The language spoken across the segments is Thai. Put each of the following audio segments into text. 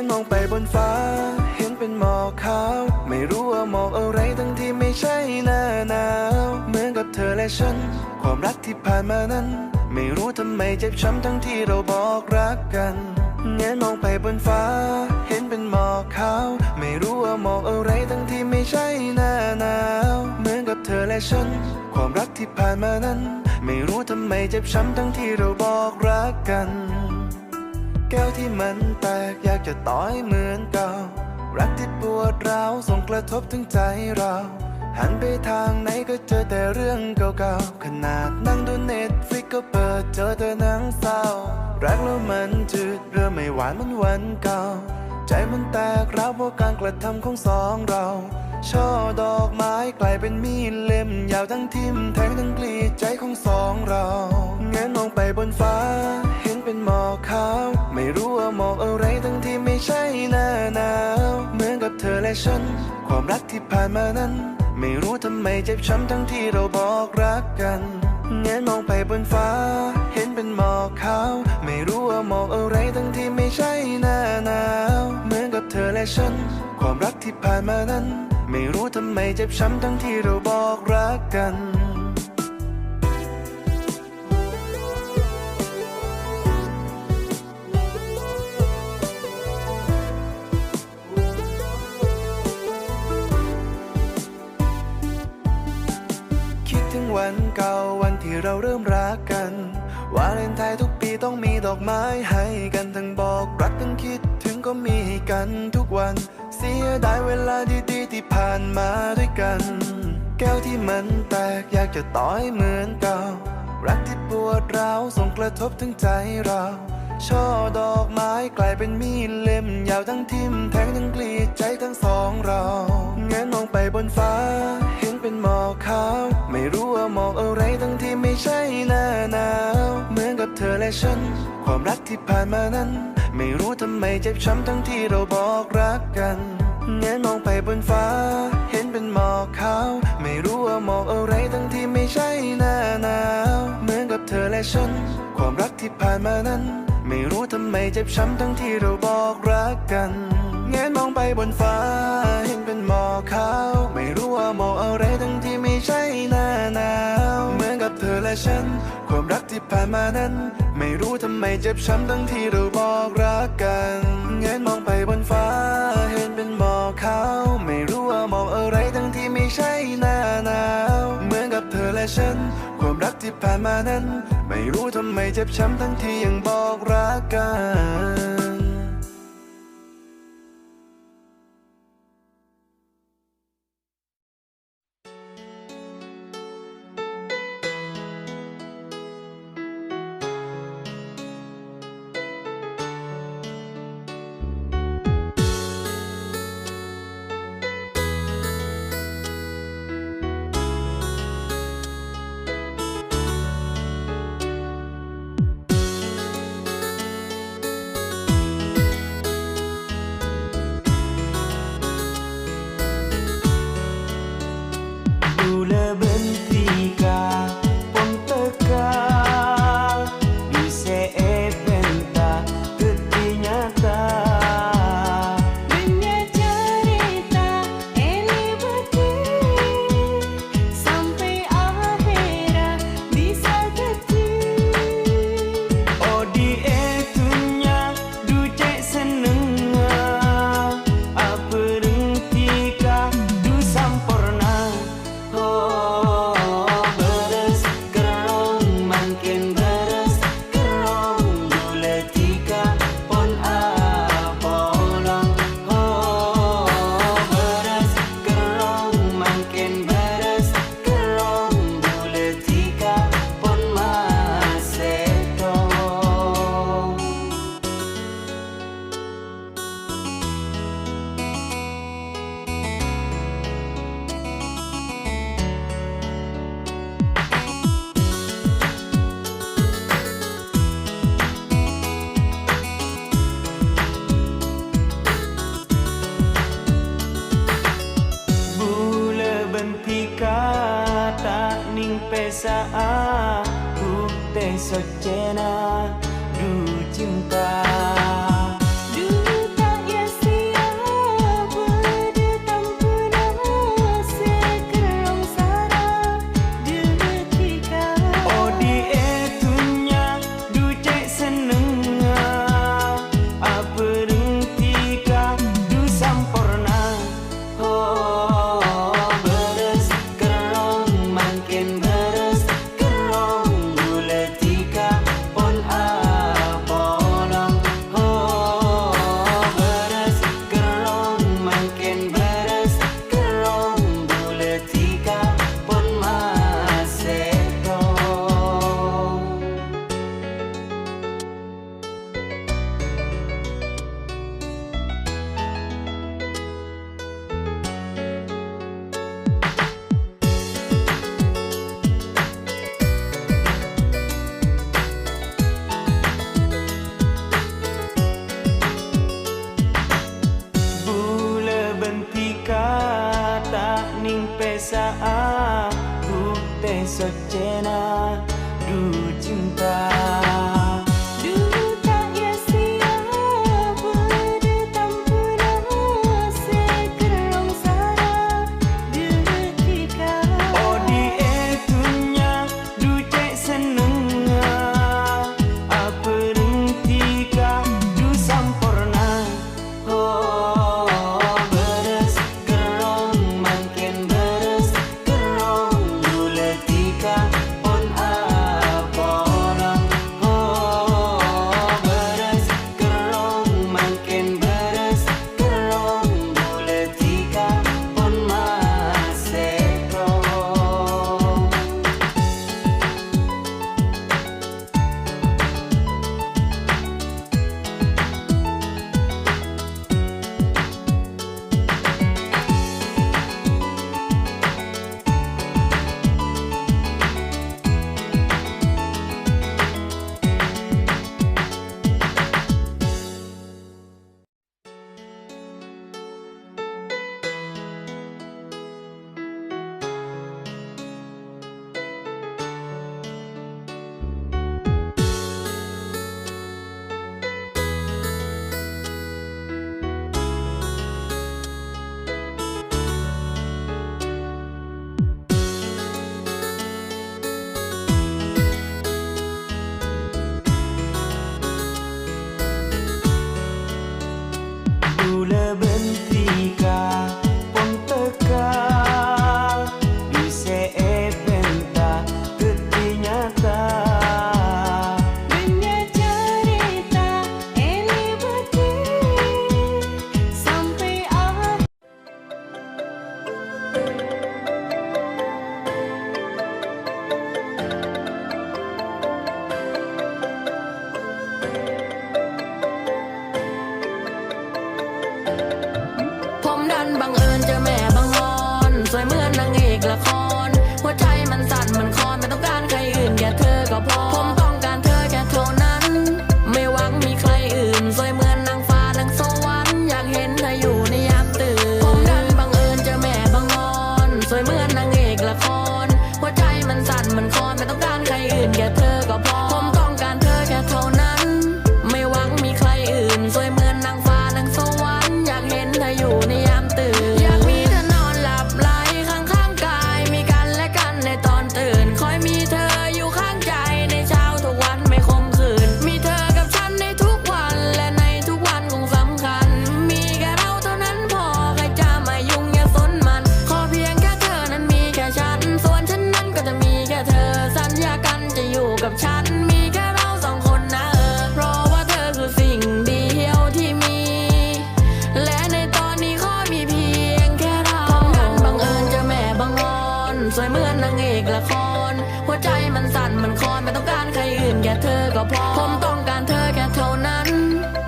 นฟ้าเห็นเป็นหมอกขาวไม่รู้ว่าหมอกอะไรทั้งที่ไม่ใช่หน้าหนาวเหมือนกับเธอและฉันความรักที่ผ่านมานั้นไม่รู้ทำไมเจ็บช้ำทั้งที่เราบอกรักกันแงนมองไปบนฟ้า เห็นเป็นหมอกขาว ไม่รู้ว่าหมอกอะไรทั้งที่ไม่ใช่หน้าหนาว เหมือนกับเธอและฉัน ความรักที่ผ่านมานั้น ไม่รู้ทำไมเจ็บช้ำทั้งที่เราบอกรักกัน ก้วที่มันแตกอยากจะต่อยเหมือนเก่า รักที่ปวดร้าวส่งกระทบถึงใจเรา หันไปทางไหนก็เจอแต่เรื่องเก่าๆ ขนาดนั่งดูเน็ตฟลิกก็เปิดเจอแต่หนังเศร้า รักแล้วมันจืดเริ่มไม่หวานมันวันเก่า ใจมันแตกร้าวเพราะการกระทำของสองเราช่อดอกไม้กลายเป็นมีดเล่ม ยาวทั้งทิ่มแทงทั้งกรีดใจของสองเราเงนมองไปบนฟ้า เห็นเป็นหมอกขาว ไม่รู้ว่ามอกอะไรทั้งที่ไม่ใช่หน้าหนาวเหมือนกับเธอและฉัน ความรักที่ผ่านมานั้น ไม่รู้ทำไมเจ็บช้ำทั้งที่เราบอกรักกันเงนมองไปบนฟ้า เห็นเป็นหมอกขาวไม่รู้ว่ามอกอะไรทั้งที่ไม่ใช่หน้าหนาวเหมือนกับเธอและฉัน ความรักที่ผ่านมานั้น ไม่รู้ทำไมเจ็บช้ำทั้งที่เราบอกรักกัน เราเริ่มรักกัน วาเลนไทน์ทุกปีต้องมีดอกไม้ให้กันทั้งบอกรักทั้งคิดถึงก็มีกันทุกวัน เสียดายเวลาดีๆ ที่ผ่านมาด้วยกัน แก้วที่มันแตกอยากจะต่อยเหมือนเก่า รักที่ปวดร้าวส่งกระทบถึงใจเรา ช่อดอกไม้กลายเป็นมีดเล่ม ยาวทั้งทิ่มแทงทั้งกรีดใจทั้งสองเราเงนมองไปบนฟ้า เห็นเป็นหมอกขาว ไม่รู้ว่าหมอกอะไรทั้งที่ไม่ใช่หน้าหนาว เหมือนกับเธอและฉัน ความรักที่ผ่านมานั้น ไม่รู้ทำไมเจ็บช้ำทั้งที่เราบอกรักกันเงนมองไปบนฟ้า เห็นเป็นหมอกขาว ไม่รู้ว่าหมอกอะไรทั้งที่ไม่ใช่หน้าหนาว เหมือนกับเธอและฉัน ความรักที่ผ่านมานั้น เจ็บช้ำทั้งที่เราบอกรักกันแงนมองไปบนฟ้า เห็นเป็นหมอกขาว ไม่รู้ว่าหมอกอะไรทั้งที่ไม่ใช่หน้าหนาว เหมือนกับเธอและฉัน ความรักที่ผ่านมานั้น ไม่รู้ทำไมเจ็บช้ำทั้งที่เราบอกรักกันแงนมองไปบนฟ้า เห็นเป็นหมอกขาว ไม่รู้ว่าหมอกอะไรทั้งที่ไม่ใช่หน้าหนาว เหมือนกับเธอและฉัน ความรักที่ผ่านมานั้น ไม่รู้ทำไมเจ็บช้ำทั้งที่ยังบอกรักกัน certain Bang eh. พอ ผมต้องการเธอแค่เท่านั้น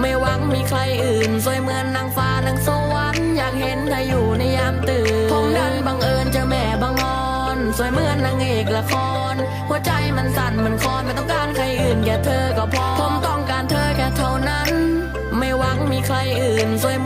ไม่หวังมีใครอื่น สวยเหมือนนางฟ้านางสวรรค์อยากเห็นเธออยู่ในยามตื่น ผมดันบังเอิญเจอแม่บังออนสวยเหมือนนางเอกละคร หัวใจมันสั่นมันคอนไม่ต้องการใครอื่นแค่เธอก็พอ ผมต้องการเธอแค่เท่านั้น ไม่หวังมีใครอื่นสวย